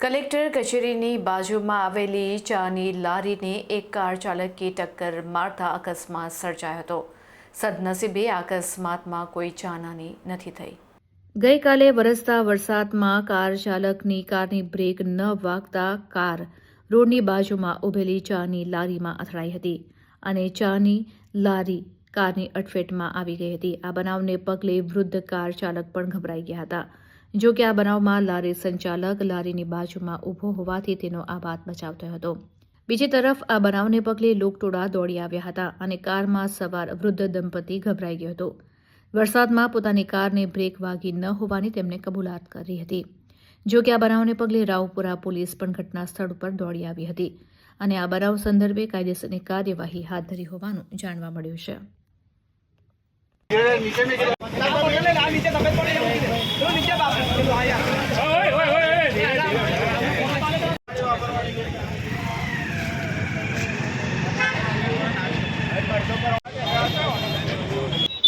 Collector કચેરીની બાજુમાં આવેલી ચાની લારીને એક કાર ચાલકે ટક્કર મારતા અકસ્માત સર્જાયો હતો. સદનસીબે અકસ્માતમાં કોઈ જાનહાની નથી થઈ. ગઈકાલે વરસતા વરસાદમાં કાર ચાલકની કારની બ્રેક ન વાગતા કાર રોડની બાજુમાં ઊભેલી ચાની લારીમાં અથડાઈ હતી અને ચાની લારી કારની અડફેટમાં આવી ગઈ હતી. આ બનાવને પગલે વૃદ્ધ કાર ચાલક પણ ગભરાઈ ગયા હતા. જો કે આ બનાવમાં લારી સંચાલક લારીની બાજુમાં ઊભો હોવાથી તેનો આબાદ બચાવ થયો હતો. બીજી તરફ આ બનાવને પગલે લોકટોળા દોડી આવ્યા હતા અને કારમાં સવાર વૃદ્ધ દંપતી ગભરાઈ ગયો હતો. વરસાદમાં પોતાની કારને બ્રેક વાગી ન હોવાની તેમણે કબૂલાત કરી હતી. જો કે આ બનાવને પગલે રાવપુરા પોલીસ પણ ઘટના સ્થળ ઉપર દોડી આવી હતી અને આ બનાવ સંદર્ભે કાયદેસરની કાર્યવાહી હાથ ધરી હોવાનું જાણવા મળ્યું છે.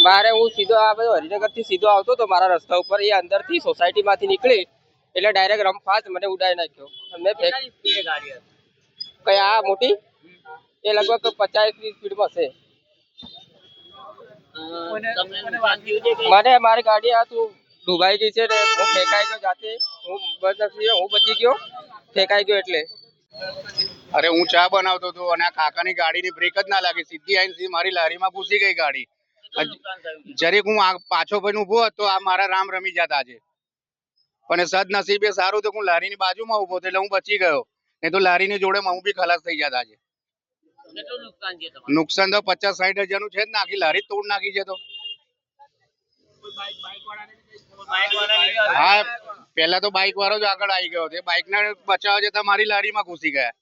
મારે હું સીધો આ બધો હરિનગરથી સીધો આવતો હતો મારા રસ્તા ઉપર એ અંદરથી સોસાયટી માંથી નીકળી એટલે ડાયરેક્ટ રમ ફાસ્ટ મને ઉડાઈ નાખ્યો. મેં ફેંક- કઈ આ મોટી? એ લગભગ પચાસની સ્પીડમાં છે મને મારી ગાડી આ તું ડૂબાઈ ગઈ છે ને હું ફેંકાઈ ગયો જાતે. હું બદનસીબે હું બચી ગયો. ફેંકાઈ ગયો એટલે. અરે હું ચા બનાવતો હતો અને આ કાકાની ગાડીની બ્રેક જ ના લાગી. સીધી આઈને સીધી મારી લારીમાં ઘૂસી ગઈ ગાડી. જરીક હું પાછો ભાઈ ઊભો હતો આ મારા રામ રમી જતા આજે. પણ સદનસીબે સારું તો હું લારીની બાજુમાં ઊભો હતો એટલે હું બચી ગયો. નહીં તો લારીની જોડે હું બી ખલાસ થઈ જતા આજે. નુકસાન તો પચાસ સાઠ હજારનું છે જ ને આખી લારી તોડ નાખી છે તો. હા પેલા તો બાઇક વાળો જ આગળ આવી ગયો. છે બાઇક ને બચાવવા જતા મારી લારીમાં ઘૂસી ગયા.